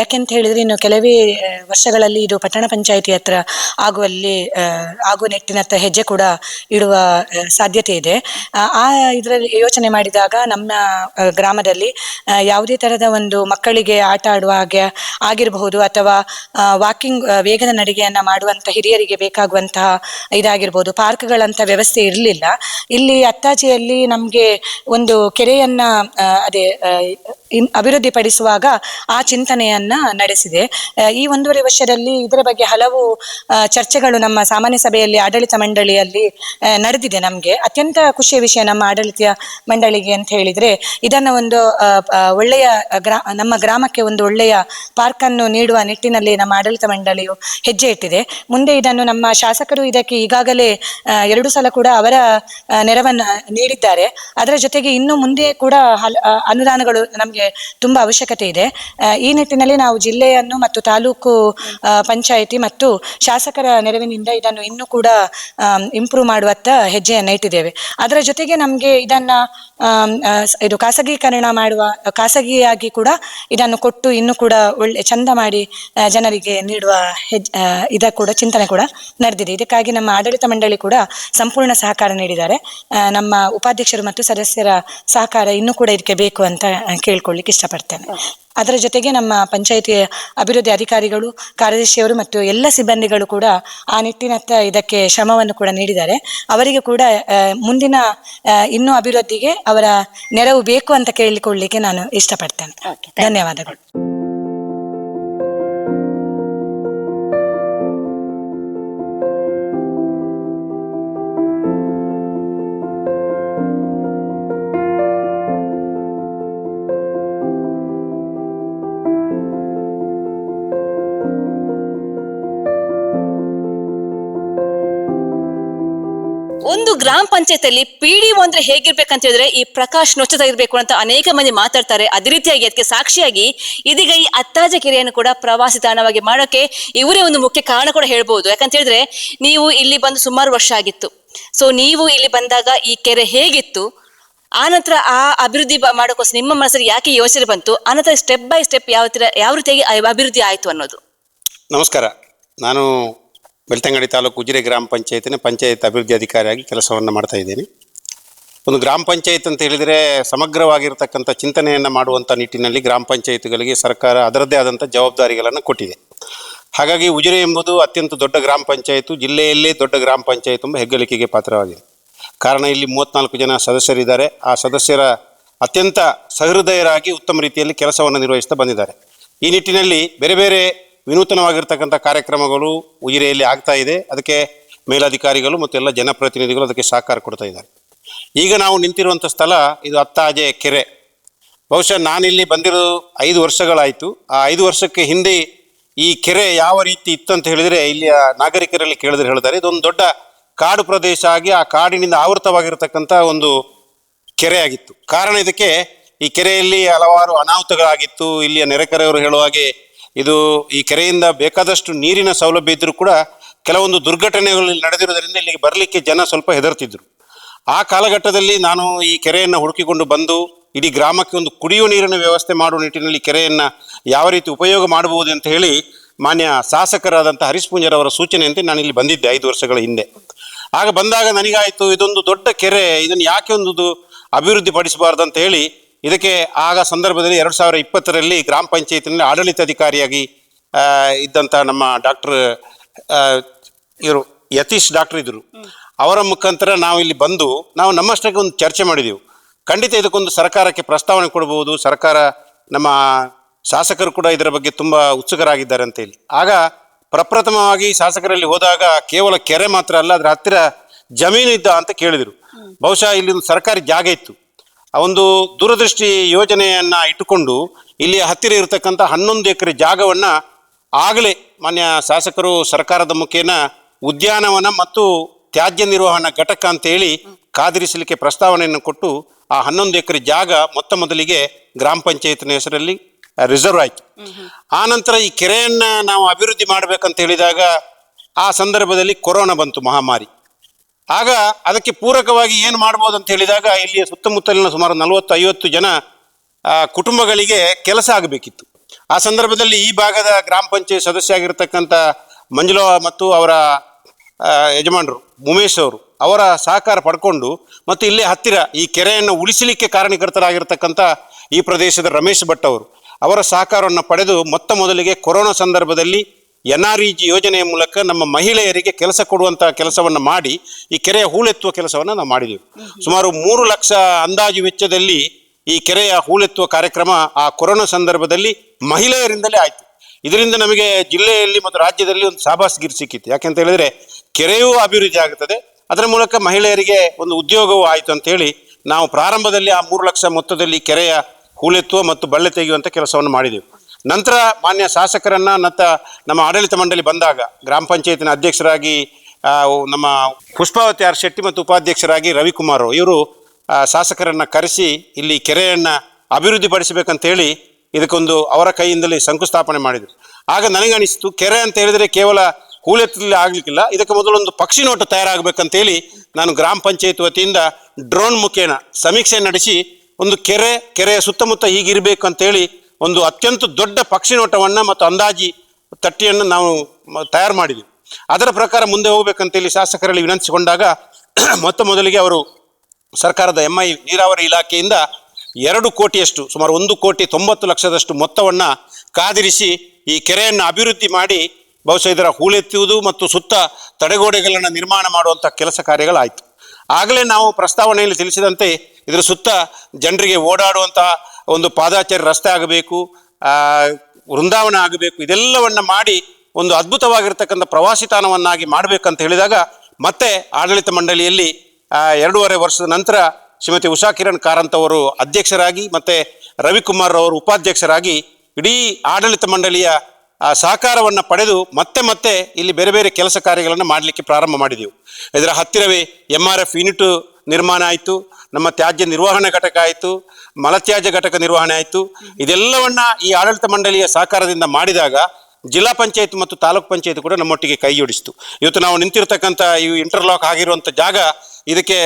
Speaker 2: ಯಾಕೆಂತ ಹೇಳಿದ್ರೆ ಇನ್ನು ಕೆಲವೇ ವರ್ಷಗಳಲ್ಲಿ ಇದು ಪಟ್ಟಣ ಪಂಚಾಯತಿ ಹತ್ರ ಆಗುವಲ್ಲಿ ಆಗುವ ನಿಟ್ಟಿನತ್ತ ಹೆಜ್ಜೆ ಕೂಡ ಇಡುವ ಆ, ಸಾಧ್ಯತೆ ಇದೆ. ಆ, ಇದರಲ್ಲಿ ಯೋಚನೆ ಮಾಡಿದಾಗ ನಮ್ಮ ಗ್ರಾಮದಲ್ಲಿ ಯಾವುದೇ ತರದ ಒಂದು ಮಕ್ಕಳಿಗೆ ಆಟ ಆಡುವ ಹಾಗೆ ಆಗಿರಬಹುದು ಅಥವಾ ವಾಕಿಂಗ್ ವೇಗದ ನಡಿಗೆಯನ್ನ ಮಾಡುವಂತ ಹಿರಿಯರಿಗೆ ಬೇಕಾಗುವಂತಹ ಇದಾಗಿರ್ಬೋದು. ಪಾರ್ಕ್ಗಳಂತ ವ್ಯವಸ್ಥೆ ಇರಲಿಲ್ಲ. ಇಲ್ಲಿ ಅತ್ತಾಚೆಯಲ್ಲಿ ನಮ್ಗೆ ಒಂದು ಕೆರೆಯನ್ನ ಅದೇ ಅಭಿವೃದ್ಧಿಪಡಿಸುವಾಗ ಆ ಚಿಂತನೆಯನ್ನ ನಡೆಸಿದೆ. ಈ ಒಂದೂವರೆ ವರ್ಷದಲ್ಲಿ ಇದರ ಬಗ್ಗೆ ಹಲವು ಚರ್ಚೆಗಳು ನಮ್ಮ ಸಾಮಾನ್ಯ ಸಭೆಯಲ್ಲಿ, ಆಡಳಿತ ಮಂಡಳಿಯಲ್ಲಿ ನಡೆದಿದೆ ನಮಗೆ. ಅತ್ಯಂತ ಖುಷಿಯ ವಿಷಯ ನಮ್ಮ ಆಡಳಿತ ಮಂಡಳಿಗೆ ಅಂತ ಹೇಳಿದ್ರೆ, ಇದನ್ನ ಒಂದು ಒಳ್ಳೆಯ ಗ್ರಾ, ನಮ್ಮ ಗ್ರಾಮಕ್ಕೆ ಒಂದು ಒಳ್ಳೆಯ ಪಾರ್ಕ್ ಅನ್ನು ನೀಡುವ ನಿಟ್ಟಿನಲ್ಲಿ ನಮ್ಮ ಆಡಳಿತ ಮಂಡಳಿಯು ಹೆಜ್ಜೆ ಇಟ್ಟಿದೆ. ಮುಂದೆ ಇದನ್ನು ನಮ್ಮ ಶಾಸಕರು ಇದಕ್ಕೆ ಈಗಾಗಲೇ ಎರಡು ಸಲ ಕೂಡ ಅವರ ನೆರವನ್ನು ನೀಡಿದ್ದಾರೆ. ಅದರ ಜೊತೆಗೆ ಇನ್ನು ಮುಂದೆ ಕೂಡ ಅನುದಾನಗಳು ನಮಗೆ ತುಂಬಾ ಅವಶ್ಯಕತೆ ಇದೆ. ಈ ನಿಟ್ಟಿನಲ್ಲಿ ನಾವು ಜಿಲ್ಲೆಯನ್ನು ಮತ್ತು ತಾಲೂಕು ಪಂಚಾಯಿತಿ ಮತ್ತು ಶಾಸಕರ ನೆರವಿನಿಂದ ಇದನ್ನು ಇನ್ನೂ ಕೂಡ ಇಂಪ್ರೂವ್ ಮಾಡುವತ್ತ ಹೆಜ್ಜೆಯನ್ನು ಇಟ್ಟಿದ್ದೇವೆ. ಅದರ ಜೊತೆಗೆ ನಮಗೆ ಇದನ್ನ ಇದು ಖಾಸಗೀಕರಣ ಮಾಡುವ ಖಾಸಗಿಯಾಗಿ ಕೂಡ ಇದನ್ನು ಕೊಟ್ಟು ಇನ್ನೂ ಕೂಡ ಒಳ್ಳೆ ಚಂದ ಮಾಡಿ ಜನರಿಗೆ ನೀಡುವ ಹೆಜ್ ಇದ ಕೂಡ ಚಿಂತನೆ ಕೂಡ ನಡೆದಿದೆ. ಇದಕ್ಕಾಗಿ ನಮ್ಮ ಆಡಳಿತ ಮಂಡಳಿ ಕೂಡ ಸಂಪೂರ್ಣ ಸಹಕಾರ ನೀಡಿದ್ದಾರೆ. ನಮ್ಮ ಉಪಾಧ್ಯಕ್ಷರು ಮತ್ತು ಸದಸ್ಯರ ಸಹಕಾರ ಇನ್ನೂ ಕೂಡ ಇದಕ್ಕೆ ಬೇಕು ಅಂತ ಆ, ಕೇಳ್ಕೊಳ್ಳಿಕ್ಕೆ ಇಷ್ಟಪಡ್ತೇನೆ. ಅದರ ಜೊತೆಗೆ ನಮ್ಮ ಪಂಚಾಯಿತಿ ಅಭಿವೃದ್ಧಿ ಅಧಿಕಾರಿಗಳು ಕಾರ್ಯದರ್ಶಿಯವರು ಮತ್ತು ಎಲ್ಲ ಸಿಬ್ಬಂದಿಗಳು ಕೂಡ ಆ ನಿಟ್ಟಿನತ್ತ ಇದಕ್ಕೆ ಶ್ರಮವನ್ನು ಕೂಡ ನೀಡಿದ್ದಾರೆ. ಅವರಿಗೆ ಕೂಡ ಮುಂದಿನ ಇನ್ನೂ ಅಭಿವೃದ್ಧಿಗೆ ಅವರ ನೆರವು ಬೇಕು ಅಂತ ಕೇಳಿಕೊಳ್ಳಿಕ್ಕೆ ನಾನು ಇಷ್ಟಪಡ್ತೇನೆ. ಧನ್ಯವಾದಗಳು.
Speaker 1: ಗ್ರಾಮ ಪಂಚಾಯತಿಯಲ್ಲಿ ಪಿ ಡಿ ಅಂದ್ರೆ ಹೇಗಿರ್ಬೇಕಂತ ಹೇಳಿದ್ರೆ ಈ ಪ್ರಕಾಶ್ ಇರಬೇಕು ಅಂತ ಅನೇಕ ಮಂದಿ ಮಾತಾಡ್ತಾರೆ. ಅದೇ ರೀತಿಯಾಗಿ ಅದಕ್ಕೆ ಸಾಕ್ಷಿಯಾಗಿ ಇದೀಗ ಈ ಅತ್ತಾಜ ಕೆರೆಯನ್ನು ಕೂಡ ಪ್ರವಾಸಿ ತಾಣವಾಗಿ ಮಾಡೋಕೆ ಇವರೇ ಒಂದು ಮುಖ್ಯ ಕಾರಣ ಕೂಡ ಹೇಳ್ಬಹುದು ಯಾಕಂತ ಹೇಳಿದ್ರೆ ನೀವು ಇಲ್ಲಿ ಬಂದು ಸುಮಾರು ವರ್ಷ ಆಗಿತ್ತು. ಸೊ ನೀವು ಇಲ್ಲಿ ಬಂದಾಗ ಈ ಕೆರೆ ಹೇಗಿತ್ತು? ಆನಂತರ ಆ ಅಭಿವೃದ್ಧಿ ಮಾಡೋಕ್ಕೋಸ್ಕರ ನಿಮ್ಮ ಮನಸ್ಸಲ್ಲಿ ಯಾಕೆ ಯೋಚನೆ ಬಂತು? ಆನಂತರ ಸ್ಟೆಪ್ ಬೈ ಸ್ಟೆಪ್ ಯಾವ ಯಾವ ರೀತಿಯಾಗಿ ಆ ಅಭಿವೃದ್ಧಿ ಆಯ್ತು ಅನ್ನೋದು?
Speaker 3: ನಮಸ್ಕಾರ. ನಾನು ಬೆಳ್ತಂಗಡಿ ತಾಲೂಕು ಉಜಿರೆ ಗ್ರಾಮ ಪಂಚಾಯತಿನ ಪಂಚಾಯತ್ ಅಭಿವೃದ್ಧಿ ಅಧಿಕಾರಿಯಾಗಿ ಕೆಲಸವನ್ನು ಮಾಡ್ತಾ ಇದ್ದೀನಿ. ಒಂದು ಗ್ರಾಮ ಪಂಚಾಯತ್ ಅಂತ ಹೇಳಿದರೆ ಸಮಗ್ರವಾಗಿರ್ತಕ್ಕಂಥ ಚಿಂತನೆಯನ್ನು ಮಾಡುವಂಥ ನಿಟ್ಟಿನಲ್ಲಿ ಗ್ರಾಮ ಪಂಚಾಯತ್ಗಳಿಗೆ ಸರ್ಕಾರ ಅದರದ್ದೇ ಆದಂಥ ಜವಾಬ್ದಾರಿಗಳನ್ನು ಕೊಟ್ಟಿದೆ. ಹಾಗಾಗಿ ಉಜಿರೆ ಎಂಬುದು ಅತ್ಯಂತ ದೊಡ್ಡ ಗ್ರಾಮ ಪಂಚಾಯತು, ಜಿಲ್ಲೆಯಲ್ಲೇ ದೊಡ್ಡ ಗ್ರಾಮ ಪಂಚಾಯತ್ ಎಂಬ ಹೆಗ್ಗಳಿಕೆಗೆ ಪಾತ್ರವಾಗಿದೆ. ಕಾರಣ ಇಲ್ಲಿ ಮೂವತ್ನಾಲ್ಕು ಜನ ಸದಸ್ಯರಿದ್ದಾರೆ. ಆ ಸದಸ್ಯರ ಅತ್ಯಂತ ಸಹೃದಯರಾಗಿ ಉತ್ತಮ ರೀತಿಯಲ್ಲಿ ಕೆಲಸವನ್ನು ನಿರ್ವಹಿಸ್ತಾ ಬಂದಿದ್ದಾರೆ. ಈ ನಿಟ್ಟಿನಲ್ಲಿ ಬೇರೆ ಬೇರೆ ವಿನೂತನವಾಗಿರ್ತಕ್ಕಂಥ ಕಾರ್ಯಕ್ರಮಗಳು ಉಜಿರೆಯಲ್ಲಿ ಆಗ್ತಾ ಇದೆ. ಅದಕ್ಕೆ ಮೇಲಧಿಕಾರಿಗಳು ಮತ್ತು ಎಲ್ಲ ಜನಪ್ರತಿನಿಧಿಗಳು ಅದಕ್ಕೆ ಸಹಕಾರ ಕೊಡ್ತಾ ಇದ್ದಾರೆ. ಈಗ ನಾವು ನಿಂತಿರುವಂಥ ಸ್ಥಳ ಇದು ಅತ್ತಾಜೆ ಕೆರೆ. ಬಹುಶಃ ನಾನಿಲ್ಲಿ ಬಂದಿರೋ ಐದು ವರ್ಷಗಳಾಯಿತು. ಆ ಐದು ವರ್ಷಕ್ಕೆ ಹಿಂದೆ ಈ ಕೆರೆ ಯಾವ ರೀತಿ ಇತ್ತು ಅಂತ ಹೇಳಿದರೆ ಇಲ್ಲಿಯ ನಾಗರಿಕರಲ್ಲಿ ಕೇಳಿದ್ರೆ ಹೇಳ್ತಾರೆ. ಇದೊಂದು ದೊಡ್ಡ ಕಾಡು ಪ್ರದೇಶ ಆಗಿ ಆ ಕಾಡಿನಿಂದ ಆವೃತವಾಗಿರತಕ್ಕಂಥ ಒಂದು ಕೆರೆ ಆಗಿತ್ತು. ಕಾರಣ ಇದಕ್ಕೆ ಈ ಕೆರೆಯಲ್ಲಿ ಹಲವಾರು ಅನಾಹುತಗಳಾಗಿತ್ತು. ಇಲ್ಲಿಯ ನೆರೆಕರೆಯವರು ಹೇಳುವ ಹಾಗೆ ಇದು ಈ ಕೆರೆಯಿಂದ ಬೇಕಾದಷ್ಟು ನೀರಿನ ಸೌಲಭ್ಯ ಇದ್ದರೂ ಕೂಡ ಕೆಲವೊಂದು ದುರ್ಘಟನೆಗಳು ನಡೆದಿರುವುದರಿಂದ ಇಲ್ಲಿಗೆ ಬರಲಿಕ್ಕೆ ಜನ ಸ್ವಲ್ಪ ಹೆದರ್ತಿದ್ರು. ಆ ಕಾಲಘಟ್ಟದಲ್ಲಿ ನಾನು ಈ ಕೆರೆಯನ್ನು ಹುಡುಕಿಕೊಂಡು ಬಂದು ಇಡೀ ಗ್ರಾಮಕ್ಕೆ ಒಂದು ಕುಡಿಯುವ ನೀರಿನ ವ್ಯವಸ್ಥೆ ಮಾಡುವ ನಿಟ್ಟಿನಲ್ಲಿ ಕೆರೆಯನ್ನು ಯಾವ ರೀತಿ ಉಪಯೋಗ ಮಾಡಬಹುದು ಅಂತ ಹೇಳಿ ಮಾನ್ಯ ಶಾಸಕರಾದಂಥ ಹರೀಶ್ ಸೂಚನೆಯಂತೆ ನಾನು ಇಲ್ಲಿ ಬಂದಿದ್ದೆ ಐದು ವರ್ಷಗಳ ಹಿಂದೆ. ಆಗ ಬಂದಾಗ ನನಗಾಯಿತು, ಇದೊಂದು ದೊಡ್ಡ ಕೆರೆ, ಇದನ್ನು ಯಾಕೆ ಒಂದು ಅಭಿವೃದ್ಧಿ ಪಡಿಸಬಾರ್ದು ಅಂತ ಹೇಳಿ ಇದಕ್ಕೆ ಆಗ ಸಂದರ್ಭದಲ್ಲಿ ಎರಡು ಸಾವಿರ ಇಪ್ಪತ್ತರಲ್ಲಿ ಗ್ರಾಮ ಪಂಚಾಯತಿನಲ್ಲಿ ಆಡಳಿತಾಧಿಕಾರಿಯಾಗಿ ಇದ್ದಂಥ ನಮ್ಮ ಡಾಕ್ಟರ್ ಇವರು ಯತೀಶ್ ಡಾಕ್ಟರ್ ಇದ್ದರು ಅವರ ಮುಖಾಂತರ ನಾವು ಇಲ್ಲಿ ಬಂದು, ನಾವು ನಮ್ಮಷ್ಟಕ್ಕೆ ಒಂದು ಚರ್ಚೆ ಮಾಡಿದೆವು. ಖಂಡಿತ ಇದಕ್ಕೊಂದು ಸರ್ಕಾರಕ್ಕೆ ಪ್ರಸ್ತಾವನೆ ಕೊಡಬಹುದು ಸರ್ಕಾರ ನಮ್ಮ ಶಾಸಕರು ಕೂಡ ಇದರ ಬಗ್ಗೆ ತುಂಬ ಉತ್ಸುಕರಾಗಿದ್ದಾರೆ ಅಂತ ಹೇಳಿ. ಆಗ ಪ್ರಪ್ರಥಮವಾಗಿ ಶಾಸಕರಲ್ಲಿ ಹೋದಾಗ ಕೇವಲ ಕೆರೆ ಮಾತ್ರ ಅಲ್ಲ, ಅದರ ಹತ್ತಿರ ಜಮೀನು ಇದ್ದ ಅಂತ ಕೇಳಿದರು. ಬಹುಶಃ ಇಲ್ಲಿ ಒಂದು ಸರ್ಕಾರಿ ಜಾಗ ಇತ್ತು. ಒಂದು ದೂರದೃಷ್ಟಿ ಯೋಜನೆಯನ್ನ ಇಟ್ಟುಕೊಂಡು ಇಲ್ಲಿ ಹತ್ತಿರ ಇರತಕ್ಕಂಥ ಹನ್ನೊಂದು ಎಕರೆ ಜಾಗವನ್ನ ಆಗಲೇ ಮಾನ್ಯ ಶಾಸಕರು ಸರ್ಕಾರದ ಮುಖೇನ ಉದ್ಯಾನವನ ಮತ್ತು ತ್ಯಾಜ್ಯ ನಿರ್ವಹಣಾ ಘಟಕ ಅಂತೇಳಿ ಕಾದಿರಿಸಲಿಕ್ಕೆ ಪ್ರಸ್ತಾವನೆಯನ್ನು ಕೊಟ್ಟು ಆ ಹನ್ನೊಂದು ಎಕರೆ ಜಾಗ ಮೊತ್ತ ಮೊದಲಿಗೆ ಗ್ರಾಮ ಪಂಚಾಯತ್ನ ಹೆಸರಲ್ಲಿ ರಿಸರ್ವ್ ಆಯಿತು. ಆ ನಂತರ ಈ ಕೆರೆಯನ್ನು ನಾವು ಅಭಿವೃದ್ಧಿ ಮಾಡಬೇಕಂತ ಹೇಳಿದಾಗ ಆ ಸಂದರ್ಭದಲ್ಲಿ ಕೊರೋನಾ ಬಂತು ಮಹಾಮಾರಿ. ಆಗ ಅದಕ್ಕೆ ಪೂರಕವಾಗಿ ಏನು ಮಾಡ್ಬೋದು ಅಂತ ಹೇಳಿದಾಗ ಇಲ್ಲಿಯ ಸುತ್ತಮುತ್ತಲಿನ ಸುಮಾರು ನಲವತ್ತು ಐವತ್ತು ಜನ ಕುಟುಂಬಗಳಿಗೆ ಕೆಲಸ ಆಗಬೇಕಿತ್ತು. ಆ ಸಂದರ್ಭದಲ್ಲಿ ಈ ಭಾಗದ ಗ್ರಾಮ ಪಂಚಾಯತ್ ಸದಸ್ಯ ಆಗಿರ್ತಕ್ಕಂಥ ಮಂಜುಳಾ ಮತ್ತು ಅವರ ಯಜಮಾನರು ಉಮೇಶ್ ಅವರು ಅವರ ಸಹಕಾರ ಪಡ್ಕೊಂಡು ಮತ್ತು ಇಲ್ಲೇ ಹತ್ತಿರ ಈ ಕೆರೆಯನ್ನು ಉಳಿಸಲಿಕ್ಕೆ ಕಾರಣೀಕರ್ತರಾಗಿರ್ತಕ್ಕಂಥ ಈ ಪ್ರದೇಶದ ರಮೇಶ್ ಭಟ್ ಅವರು ಅವರ ಸಹಕಾರವನ್ನು ಪಡೆದು ಮೊತ್ತ ಮೊದಲಿಗೆ ಕೊರೋನಾ ಸಂದರ್ಭದಲ್ಲಿ ಎನ್ ಆರ್ ಇ ಜಿ ಯೋಜನೆಯ ಮೂಲಕ ನಮ್ಮ ಮಹಿಳೆಯರಿಗೆ ಕೆಲಸ ಕೊಡುವಂಥ ಕೆಲಸವನ್ನು ಮಾಡಿ, ಈ ಕೆರೆಯ ಹೂಳೆತ್ತುವ ಕೆಲಸವನ್ನು ನಾವು ಮಾಡಿದೆವು. ಸುಮಾರು ಮೂರು ಲಕ್ಷ ಅಂದಾಜು ವೆಚ್ಚದಲ್ಲಿ ಈ ಕೆರೆಯ ಹೂಳೆತ್ತುವ ಕಾರ್ಯಕ್ರಮ ಆ ಕೊರೋನಾ ಸಂದರ್ಭದಲ್ಲಿ ಮಹಿಳೆಯರಿಂದಲೇ ಆಯಿತು. ಇದರಿಂದ ನಮಗೆ ಜಿಲ್ಲೆಯಲ್ಲಿ ಮತ್ತು ರಾಜ್ಯದಲ್ಲಿ ಒಂದು ಸಾಬಾಸ್ಗಿರಿ ಸಿಕ್ಕಿತ್ತು. ಯಾಕೆಂತ ಹೇಳಿದ್ರೆ, ಕೆರೆಯೂ ಅಭಿವೃದ್ಧಿ ಆಗುತ್ತದೆ ಅದರ ಮೂಲಕ ಮಹಿಳೆಯರಿಗೆ ಒಂದು ಉದ್ಯೋಗವೂ ಆಯಿತು ಅಂತೇಳಿ ನಾವು ಪ್ರಾರಂಭದಲ್ಲಿ ಆ ಮೂರು ಲಕ್ಷ ಮೊತ್ತದಲ್ಲಿ ಕೆರೆಯ ಹೂಳೆತ್ತುವ ಮತ್ತು ಬಳ್ಳೆ ತೆಗೆಯುವಂಥ ಕೆಲಸವನ್ನು ಮಾಡಿದೆವು. ನಂತರ ಮಾನ್ಯ ಶಾಸಕರನ್ನು ನತ್ತ ನಮ್ಮ ಆಡಳಿತ ಮಂಡಳಿ ಬಂದಾಗ ಗ್ರಾಮ ಪಂಚಾಯತಿನ ಅಧ್ಯಕ್ಷರಾಗಿ ನಮ್ಮ ಪುಷ್ಪಾವತಿ ಆರ್ ಶೆಟ್ಟಿ ಮತ್ತು ಉಪಾಧ್ಯಕ್ಷರಾಗಿ ರವಿಕುಮಾರ್ ಇವರು ಶಾಸಕರನ್ನು ಕರೆಸಿ ಇಲ್ಲಿ ಕೆರೆಯನ್ನು ಅಭಿವೃದ್ಧಿಪಡಿಸಬೇಕಂತೇಳಿ ಇದಕ್ಕೊಂದು ಅವರ ಕೈಯಿಂದಲೇ ಶಂಕುಸ್ಥಾಪನೆ ಮಾಡಿದರು. ಆಗ ನನಗನಿಸ್ತು, ಕೆರೆ ಅಂತ ಹೇಳಿದರೆ ಕೇವಲ ಹೂಳೆತ್ತಲ್ಲಿ ಆಗಲಿಕ್ಕಿಲ್ಲ, ಇದಕ್ಕೆ ಮೊದಲೊಂದು ಪಕ್ಷಿ ನೋಟ ತಯಾರಾಗಬೇಕಂತೇಳಿ ನಾನು ಗ್ರಾಮ ಪಂಚಾಯತ್ ವತಿಯಿಂದ ಡ್ರೋನ್ ಮುಖೇನ ಸಮೀಕ್ಷೆ ನಡೆಸಿ ಒಂದು ಕೆರೆ, ಕೆರೆಯ ಸುತ್ತಮುತ್ತ ಹೀಗಿರಬೇಕು ಅಂತೇಳಿ ಒಂದು ಅತ್ಯಂತ ದೊಡ್ಡ ಪಕ್ಷಿ ನೋಟವನ್ನು ಮತ್ತು ಅಂದಾಜಿ ತಟ್ಟಿಯನ್ನು ನಾವು ತಯಾರು ಮಾಡಿದ್ವಿ. ಅದರ ಪ್ರಕಾರ ಮುಂದೆ ಹೋಗ್ಬೇಕಂತೇಳಿ ಶಾಸಕರಲ್ಲಿ ವಿನಂತಿಸಿಕೊಂಡಾಗ ಮೊತ್ತ ಮೊದಲಿಗೆ ಅವರು ಸರ್ಕಾರದ ಎಂ ಐ ನೀರಾವರಿ ಇಲಾಖೆಯಿಂದ ಎರಡು ಕೋಟಿಯಷ್ಟು, ಸುಮಾರು ಒಂದು ಕೋಟಿ ತೊಂಬತ್ತು ಲಕ್ಷದಷ್ಟು ಮೊತ್ತವನ್ನು ಕಾದಿರಿಸಿ ಈ ಕೆರೆಯನ್ನು ಅಭಿವೃದ್ಧಿ ಮಾಡಿ ಬಹುಶಃ ಇದರ ಹೂಳೆತ್ತುವುದು ಮತ್ತು ಸುತ್ತ ತಡೆಗೋಡೆಗಳನ್ನು ನಿರ್ಮಾಣ ಮಾಡುವಂಥ ಕೆಲಸ ಕಾರ್ಯಗಳಾಯಿತು. ಆಗಲೇ ನಾವು ಪ್ರಸ್ತಾವನೆಯಲ್ಲಿ ತಿಳಿಸಿದಂತೆ ಇದರ ಸುತ್ತ ಜನರಿಗೆ ಓಡಾಡುವಂಥ ಒಂದು ಪಾದಾಚಾರಿ ರಸ್ತೆ ಆಗಬೇಕು ವೃಂದಾವನ ಆಗಬೇಕು, ಇದೆಲ್ಲವನ್ನು ಮಾಡಿ ಒಂದು ಅದ್ಭುತವಾಗಿರ್ತಕ್ಕಂಥ ಪ್ರವಾಸಿ ತಾಣವನ್ನಾಗಿ ಮಾಡಬೇಕಂತ ಹೇಳಿದಾಗ ಮತ್ತೆ ಆಡಳಿತ ಮಂಡಳಿಯಲ್ಲಿ ಎರಡೂವರೆ ವರ್ಷದ ನಂತರ ಶ್ರೀಮತಿ ಉಷಾ ಕಿರಣ್ ಕಾರಂತ್ ಅವರು ಅಧ್ಯಕ್ಷರಾಗಿ ಮತ್ತು ರವಿಕುಮಾರ್ ಅವರು ಉಪಾಧ್ಯಕ್ಷರಾಗಿ ಇಡೀ ಆಡಳಿತ ಮಂಡಳಿಯ ಆ ಸಹಕಾರವನ್ನು ಪಡೆದು ಮತ್ತೆ ಮತ್ತೆ ಇಲ್ಲಿ ಬೇರೆ ಬೇರೆ ಕೆಲಸ ಕಾರ್ಯಗಳನ್ನು ಮಾಡಲಿಕ್ಕೆ ಪ್ರಾರಂಭ ಮಾಡಿದೆವು. ಇದರ ಹತ್ತಿರವೇ ಎಂ ಆರ್ ಎಫ್ ಯೂನಿಟ್ ನಿರ್ಮಾಣ ಆಯಿತು, ನಮ್ಮ ತ್ಯಾಜ್ಯ ನಿರ್ವಹಣಾ ಘಟಕ ಆಯಿತು, ಮಲತ್ಯಾಜ್ಯ ಘಟಕ ನಿರ್ವಹಣೆ ಆಯಿತು. ಇದೆಲ್ಲವನ್ನ ಈ ಆಡಳಿತ ಮಂಡಳಿಯ ಸಹಕಾರದಿಂದ ಮಾಡಿದಾಗ ಜಿಲ್ಲಾ ಪಂಚಾಯತ್ ಮತ್ತು ತಾಲೂಕ್ ಪಂಚಾಯತ್ ಕೂಡ ನಮ್ಮೊಟ್ಟಿಗೆ ಕೈ ಜೋಡಿಸಿತು. ಇವತ್ತು ನಾವು ನಿಂತಿರ್ತಕ್ಕಂಥ ಈ ಇಂಟರ್ಲಾಕ್ ಆಗಿರುವಂಥ ಜಾಗ ಇದಕ್ಕೆ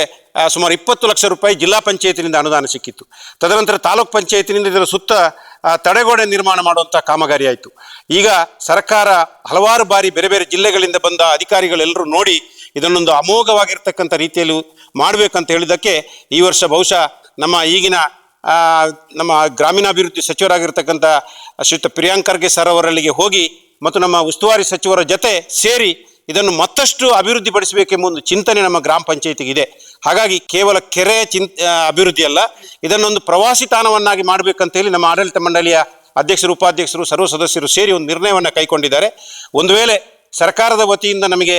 Speaker 3: ಸುಮಾರು ಇಪ್ಪತ್ತು ಲಕ್ಷ ರೂಪಾಯಿ ಜಿಲ್ಲಾ ಪಂಚಾಯತಿನಿಂದ ಅನುದಾನ ಸಿಕ್ಕಿತ್ತು. ತದನಂತರ ತಾಲೂಕ್ ಪಂಚಾಯತಿನಿಂದ ಇದರ ಸುತ್ತ ತಡೆಗೋಡೆ ನಿರ್ಮಾಣ ಮಾಡುವಂಥ ಕಾಮಗಾರಿ ಆಯಿತು ಈಗ ಸರ್ಕಾರ ಹಲವಾರು ಬಾರಿ ಬೇರೆ ಬೇರೆ ಜಿಲ್ಲೆಗಳಿಂದ ಬಂದ ಅಧಿಕಾರಿಗಳೆಲ್ಲರೂ ನೋಡಿ ಇದನ್ನೊಂದು ಅಮೋಘವಾಗಿರ್ತಕ್ಕಂಥ ರೀತಿಯಲ್ಲಿ ಮಾಡಬೇಕಂತ ಹೇಳಿದ್ದಕ್ಕೆ ಈ ವರ್ಷ ಬಹುಶಃ ನಮ್ಮ ಈಗಿನ ನಮ್ಮ ಗ್ರಾಮೀಣಾಭಿವೃದ್ಧಿ ಸಚಿವರಾಗಿರ್ತಕ್ಕಂಥ ಶ್ರೀಯುತ ಪ್ರಿಯಾಂಕ್ ಖರ್ಗೆ ಸರ್ ಅವರಲ್ಲಿಗೆ ಹೋಗಿ ಮತ್ತು ನಮ್ಮ ಉಸ್ತುವಾರಿ ಸಚಿವರ ಜೊತೆ ಸೇರಿ ಇದನ್ನು ಮತ್ತಷ್ಟು ಅಭಿವೃದ್ಧಿಪಡಿಸಬೇಕೆಂಬ ಒಂದು ಚಿಂತನೆ ನಮ್ಮ ಗ್ರಾಮ ಪಂಚಾಯಿತಿಗೆ ಇದೆ. ಹಾಗಾಗಿ ಕೇವಲ ಕೆರೆ ಚಿಂತ ಅಭಿವೃದ್ಧಿಯಲ್ಲ ಇದನ್ನೊಂದು ಪ್ರವಾಸಿ ತಾಣವನ್ನಾಗಿ ಮಾಡಬೇಕಂತೇಳಿ ನಮ್ಮ ಆಡಳಿತ ಮಂಡಳಿಯ ಅಧ್ಯಕ್ಷರು, ಉಪಾಧ್ಯಕ್ಷರು, ಸರ್ವ ಸದಸ್ಯರು ಸೇರಿ ಒಂದು ನಿರ್ಣಯವನ್ನು ಕೈಗೊಂಡಿದ್ದಾರೆ. ಒಂದು ವೇಳೆ ಸರ್ಕಾರದ ವತಿಯಿಂದ ನಮಗೆ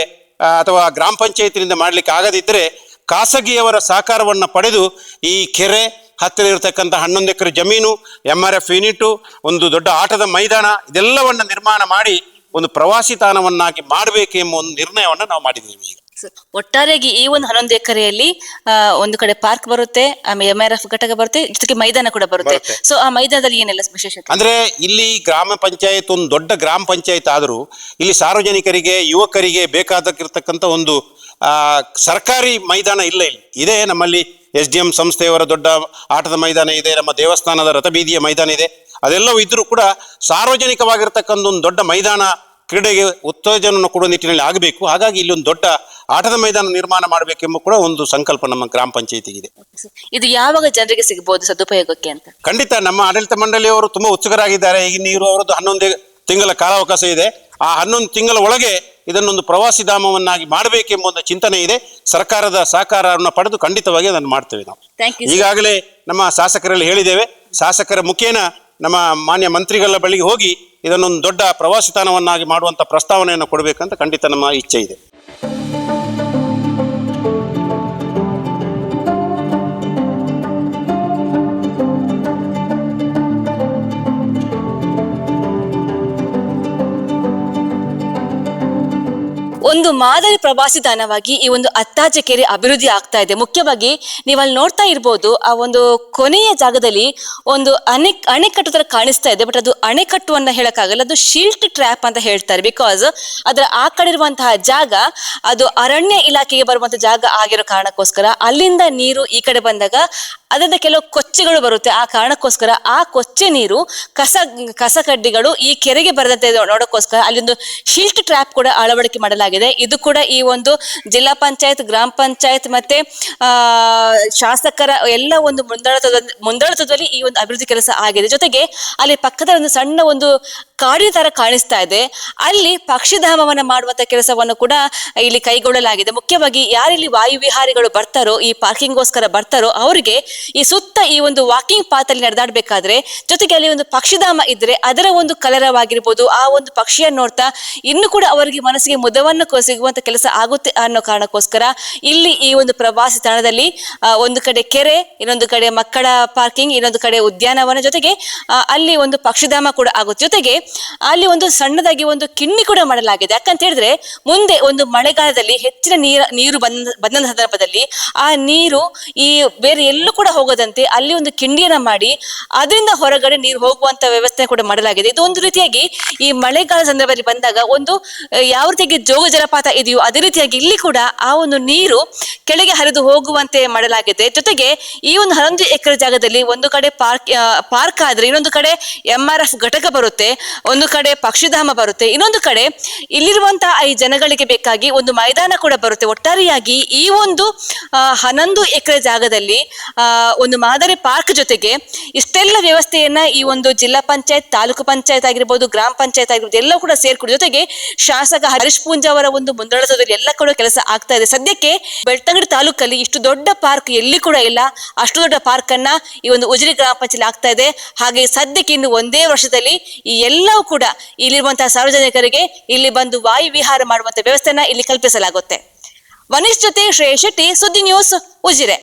Speaker 3: ಅಥವಾ ಗ್ರಾಮ ಪಂಚಾಯತಿನಿಂದ ಮಾಡಲಿಕ್ಕೆ ಆಗದಿದ್ದರೆ ಖಾಸಗಿಯವರ ಸಹಕಾರವನ್ನು ಪಡೆದು ಈ ಕೆರೆ ಹತ್ತಿರ ಇರತಕ್ಕಂಥ ಹನ್ನೊಂದು ಎಕರೆ ಜಮೀನು ಎಂ ಆರ್ ಎಫ್ ಯೂನಿಟು ಒಂದು ದೊಡ್ಡ ಆಟದ ಮೈದಾನ ಇದೆಲ್ಲವನ್ನು ನಿರ್ಮಾಣ ಮಾಡಿ ಒಂದು ಪ್ರವಾಸಿ ತಾಣವನ್ನಾಗಿ ಮಾಡಬೇಕು ಎಂಬ ಒಂದು ನಿರ್ಣಯವನ್ನು ನಾವು ಮಾಡಿದ್ದೀವಿ ಈಗ.
Speaker 1: ಒಟ್ಟಾರೆಯಾಗಿ ಈ ಒಂದು ಹನ್ನೊಂದು ಎಕರೆಯಲ್ಲಿ ಒಂದು ಕಡೆ ಪಾರ್ಕ್ ಬರುತ್ತೆ ಆಮೇಲೆ ಎಂ ಆರ್ ಎಫ್ ಘಟಕ ಬರುತ್ತೆ ಜೊತೆಗೆ ಮೈದಾನ ಕೂಡ ಬರುತ್ತೆ. ಸೊ ಆ ಮೈದಾನದಲ್ಲಿ ಏನೆಲ್ಲ ವಿಶೇಷತೆ?
Speaker 3: ಅಂದ್ರೆ ಇಲ್ಲಿ ಗ್ರಾಮ ಪಂಚಾಯತ್ ಒಂದು ದೊಡ್ಡ ಗ್ರಾಮ ಪಂಚಾಯತ್ ಆದರೂ ಇಲ್ಲಿ ಸಾರ್ವಜನಿಕರಿಗೆ ಯುವಕರಿಗೆ ಬೇಕಾದಕ್ಕಿರ್ತಕ್ಕಂಥ ಒಂದು ಸರ್ಕಾರಿ ಮೈದಾನ ಇಲ್ಲ ಇಲ್ಲಿ. ಇದೆ ನಮ್ಮಲ್ಲಿ ಎಸ್ ಡಿ ಎಂ ಸಂಸ್ಥೆಯವರ ದೊಡ್ಡ ಆಟದ ಮೈದಾನ ಇದೆ ನಮ್ಮ ದೇವಸ್ಥಾನದ ರಥಬೀದಿಯ ಮೈದಾನ ಇದೆ. ಅದೆಲ್ಲವೂ ಇದ್ರೂ ಕೂಡ ಸಾರ್ವಜನಿಕವಾಗಿರ್ತಕ್ಕಂಥ ಒಂದು ದೊಡ್ಡ ಮೈದಾನ ಕ್ರೀಡೆಗೆ ಉತ್ತೇಜನವನ್ನು ಕೊಡುವ ನಿಟ್ಟಿನಲ್ಲಿ ಆಗಬೇಕು. ಹಾಗಾಗಿ ಇಲ್ಲಿ ಒಂದು ದೊಡ್ಡ ಆಟದ ಮೈದಾನ ನಿರ್ಮಾಣ ಮಾಡಬೇಕೆಂಬ ಕೂಡ ಒಂದು ಸಂಕಲ್ಪ ನಮ್ಮ ಗ್ರಾಮ ಪಂಚಾಯತಿಗಿದೆ.
Speaker 1: ಇದು ಯಾವಾಗ ಜನರಿಗೆ ಸಿಗಬಹುದು ಸದುಪಯೋಗಕ್ಕೆ ಅಂತ?
Speaker 3: ಖಂಡಿತ ನಮ್ಮ ಆಡಳಿತ ಮಂಡಳಿಯವರು ತುಂಬಾ ಉತ್ಸುಕರಾಗಿದ್ದಾರೆ. ಈಗ ನೀರು ಅವರದ್ದು ಹನ್ನೊಂದು ತಿಂಗಳ ಕಾಲಾವಕಾಶ ಇದೆ. ಆ ಹನ್ನೊಂದು ತಿಂಗಳ ಒಳಗೆ ಇದನ್ನೊಂದು ಪ್ರವಾಸಿ ಧಾಮವನ್ನಾಗಿ ಮಾಡಬೇಕೆಂಬ ಒಂದು ಚಿಂತನೆ ಇದೆ. ಸರ್ಕಾರದ ಸಹಕಾರವನ್ನು ಪಡೆದು ಖಂಡಿತವಾಗಿ ಅದನ್ನು ಮಾಡ್ತೇವೆ ನಾವು. ಈಗಾಗಲೇ ನಮ್ಮ ಶಾಸಕರಲ್ಲಿ ಹೇಳಿದ್ದೇವೆ. ಶಾಸಕರ ಮುಖೇನ ನಮ್ಮ ಮಾನ್ಯ ಮಂತ್ರಿಗಳ ಬಳಿಗೆ ಹೋಗಿ ಇದನ್ನೊಂದು ದೊಡ್ಡ ಪ್ರವಾಸಿ ತಾಣವನ್ನಾಗಿ ಮಾಡುವಂಥ ಪ್ರಸ್ತಾವನೆಯನ್ನು ಕೊಡಬೇಕಂತ ಖಂಡಿತ ನಮ್ಮ ಇಚ್ಛೆ ಇದೆ.
Speaker 1: ಒಂದು ಮಾದರಿ ಪ್ರವಾಸಿ ತಾಣವಾಗಿ ಈ ಒಂದು ಅತ್ತಾಜ ಕೆರೆ ಅಭಿವೃದ್ಧಿ ಆಗ್ತಾ ಇದೆ. ಮುಖ್ಯವಾಗಿ ನೀವು ಅಲ್ಲಿ ನೋಡ್ತಾ ಇರ್ಬೋದು, ಆ ಒಂದು ಕೊನೆಯ ಜಾಗದಲ್ಲಿ ಒಂದು ಅಣೆ ಅಣೆಕಟ್ಟು ತರ ಕಾಣಿಸ್ತಾ ಇದೆ. ಬಟ್ ಅದು ಅಣೆಕಟ್ಟು ಅನ್ನ ಹೇಳಕ್ಕಾಗಲ್ಲ, ಅದು ಶೀಲ್ಟ್ ಟ್ರ್ಯಾಪ್ ಅಂತ ಹೇಳ್ತಾರೆ. ಬಿಕಾಸ್ ಅದರ ಆ ಕಡೆ ಇರುವಂತಹ ಜಾಗ, ಅದು ಅರಣ್ಯ ಇಲಾಖೆಗೆ ಬರುವಂತಹ ಜಾಗ ಆಗಿರೋ ಕಾರಣಕ್ಕೋಸ್ಕರ ಅಲ್ಲಿಂದ ನೀರು ಈ ಕಡೆ ಬಂದಾಗ ಅದರಿಂದ ಕೆಲವು ಕೊಚ್ಚೆಗಳು ಬರುತ್ತೆ. ಆ ಕಾರಣಕ್ಕೋಸ್ಕರ ಆ ಕೊಚ್ಚೆ ನೀರು ಕಸ ಕಸ ಕಡ್ಡಿಗಳು ಈ ಕೆರೆಗೆ ಬರದಂತೆ ನೋಡೋಕ್ಕೋಸ್ಕರ ಒಂದು ಶಿಲ್ಟ್ ಟ್ರ್ಯಾಪ್ ಕೂಡ ಅಳವಡಿಕೆ ಮಾಡಲಾಗಿದೆ. ಇದು ಕೂಡ ಈ ಒಂದು ಜಿಲ್ಲಾ ಪಂಚಾಯತ್, ಗ್ರಾಮ ಪಂಚಾಯತ್ ಮತ್ತೆ ಶಾಸಕರ ಎಲ್ಲ ಒಂದು ಮುಂದಾಳತ್ವದ, ಮುಂದಾಳತ್ವದಲ್ಲಿ ಈ ಒಂದು ಅಭಿವೃದ್ಧಿ ಕೆಲಸ ಆಗಿದೆ. ಜೊತೆಗೆ ಅಲ್ಲಿ ಪಕ್ಕದ ಒಂದು ಸಣ್ಣ ಒಂದು ಕಾಡಿನ ತರ ಕಾಣಿಸ್ತಾ ಇದೆ. ಅಲ್ಲಿ ಪಕ್ಷಿಧಾಮವನ್ನ ಮಾಡುವಂತ ಕೆಲಸವನ್ನು ಕೂಡ ಇಲ್ಲಿ ಕೈಗೊಳ್ಳಲಾಗಿದೆ. ಮುಖ್ಯವಾಗಿ ಯಾರಿಲ್ಲಿ ವಾಯುವಿಹಾರಿಗಳು ಬರ್ತಾರೋ, ಈ ಪಾರ್ಕಿಂಗ್ಗೋಸ್ಕರ ಬರ್ತಾರೋ, ಅವರಿಗೆ ಈ ಸುತ್ತ ಈ ಒಂದು ವಾಕಿಂಗ್ ಪಾತ್ ಅಲ್ಲಿ ನಡೆದಾಡ್ಬೇಕಾದ್ರೆ, ಜೊತೆಗೆ ಅಲ್ಲಿ ಒಂದು ಪಕ್ಷಿಧಾಮ ಇದ್ರೆ ಅದರ ಒಂದು ಕಲರವಾಗಿರ್ಬೋದು ಆ ಒಂದು ಪಕ್ಷಿಯನ್ನು ನೋಡ್ತಾ ಇನ್ನು ಕೂಡ ಅವರಿಗೆ ಮನಸ್ಸಿಗೆ ಮುದವನ್ನು ಸಿಗುವಂತ ಕೆಲಸ ಆಗುತ್ತೆ ಅನ್ನೋ ಕಾರಣಕ್ಕೋಸ್ಕರ ಇಲ್ಲಿ ಈ ಒಂದು ಪ್ರವಾಸಿ ತಾಣದಲ್ಲಿ ಒಂದು ಕಡೆ ಕೆರೆ, ಇನ್ನೊಂದು ಕಡೆ ಮಕ್ಕಳ ಪಾರ್ಕಿಂಗ್ ಇನ್ನೊಂದು ಕಡೆ ಉದ್ಯಾನವನ ಜೊತೆಗೆ ಅಲ್ಲಿ ಒಂದು ಪಕ್ಷಿಧಾಮ ಕೂಡ ಆಗುತ್ತೆ. ಜೊತೆಗೆ ಅಲ್ಲಿ ಒಂದು ಸಣ್ಣದಾಗಿ ಒಂದು ಕಿಣ್ಣಿ ಕೂಡ ಮಾಡಲಾಗಿದೆ. ಯಾಕಂತ ಹೇಳಿದ್ರೆ ಮುಂದೆ ಒಂದು ಮಳೆಗಾಲದಲ್ಲಿ ಹೆಚ್ಚಿನ ನೀರ, ನೀರು ಬಂದ ಬಂದ ಸಂದರ್ಭದಲ್ಲಿ ಆ ನೀರು ಈ ಬೇರೆ ಎಲ್ಲೂ ಕೂಡ ಹೋಗದಂತೆ ಅಲ್ಲಿ ಒಂದು ಕಿಂಡಿಯನ್ನ ಮಾಡಿ ಅದರಿಂದ ಹೊರಗಡೆ ನೀರು ಹೋಗುವಂತ ವ್ಯವಸ್ಥೆ ಕೂಡ ಮಾಡಲಾಗಿದೆ. ಇದು ಒಂದು ರೀತಿಯಾಗಿ ಈ ಮಳೆಗಾಲ ಸಂದರ್ಭದಲ್ಲಿ ಬಂದಾಗ ಒಂದು, ಯಾವ ರೀತಿಯಾಗಿ ಜೋಗ ಜಲಪಾತ ಇದೆಯೋ ಅದೇ ರೀತಿಯಾಗಿ ಇಲ್ಲಿ ಕೂಡ ಆ ಒಂದು ನೀರು ಕೆಳಗೆ ಹರಿದು ಹೋಗುವಂತೆ ಮಾಡಲಾಗಿದೆ. ಜೊತೆಗೆ ಈ ಒಂದು ಹನ್ನೊಂದು ಎಕರೆ ಜಾಗದಲ್ಲಿ ಒಂದು ಕಡೆ ಪಾರ್ಕ್ ಪಾರ್ಕ್ ಆದ್ರೆ ಇನ್ನೊಂದು ಕಡೆ ಎಂ ಆರ್ ಎಫ್ ಘಟಕ ಬರುತ್ತೆ. ಒಂದು ಕಡೆ ಪಕ್ಷಿಧಾಮ ಬರುತ್ತೆ, ಇನ್ನೊಂದು ಕಡೆ ಇಲ್ಲಿರುವಂತಹ ಈ ಜನಗಳಿಗೆ ಬೇಕಾಗಿ ಒಂದು ಮೈದಾನ ಕೂಡ ಬರುತ್ತೆ. ಒಟ್ಟಾರೆಯಾಗಿ ಈ ಒಂದು ಹನ್ನೊಂದು ಎಕರೆ ಜಾಗದಲ್ಲಿ ಒಂದು ಮಾದರಿ ಪಾರ್ಕ್ ಜೊತೆಗೆ ಇಷ್ಟೆಲ್ಲ ವ್ಯವಸ್ಥೆಯನ್ನ ಈ ಒಂದು ಜಿಲ್ಲಾ ಪಂಚಾಯತ್, ತಾಲೂಕು ಪಂಚಾಯತ್ ಆಗಿರ್ಬೋದು, ಗ್ರಾಮ ಪಂಚಾಯತ್ ಆಗಿರ್ಬೋದು, ಎಲ್ಲ ಕೂಡ ಸೇರ್ಕೊಂಡು ಜೊತೆಗೆ ಶಾಸಕ ಹರೀಶ್ ಪೂಂಜಾ ಅವರ ಒಂದು ಮುಂದಾಳತ್ವದಲ್ಲಿ ಎಲ್ಲ ಕೂಡ ಕೆಲಸ ಆಗ್ತಾ ಇದೆ. ಸದ್ಯಕ್ಕೆ ಬೆಳ್ತಂಗಡಿ ತಾಲೂಕಲ್ಲಿ ಇಷ್ಟು ದೊಡ್ಡ ಪಾರ್ಕ್ ಎಲ್ಲಿ ಕೂಡ ಇಲ್ಲ. ಅಷ್ಟು ದೊಡ್ಡ ಪಾರ್ಕ್ ಅನ್ನ ಈ ಒಂದು ಉಜಿರಿ ಗ್ರಾಮ ಪಂಚಾಯತ್ ಆಗ್ತಾ ಇದೆ. ಹಾಗೆ ಸದ್ಯಕ್ಕೆ ಇನ್ನು ಒಂದೇ ವರ್ಷದಲ್ಲಿ ಈ ಎಲ್ಲವೂ ಕೂಡ ಇಲ್ಲಿರುವಂತಹ ಸಾರ್ವಜನಿಕರಿಗೆ ಇಲ್ಲಿ ಬಂದು ವಾಯು ವಿಹಾರ ಮಾಡುವಂತ ವ್ಯವಸ್ಥೆನ ಇಲ್ಲಿ ಕಲ್ಪಿಸಲಾಗುತ್ತೆ. ವನಿಶ್ ಜೊತೆ ಶ್ರೇಯಸ್ ಶೆಟ್ಟಿ ಸುದ್ದಿ ನ್ಯೂಸ್ ಉಜಿರೆ.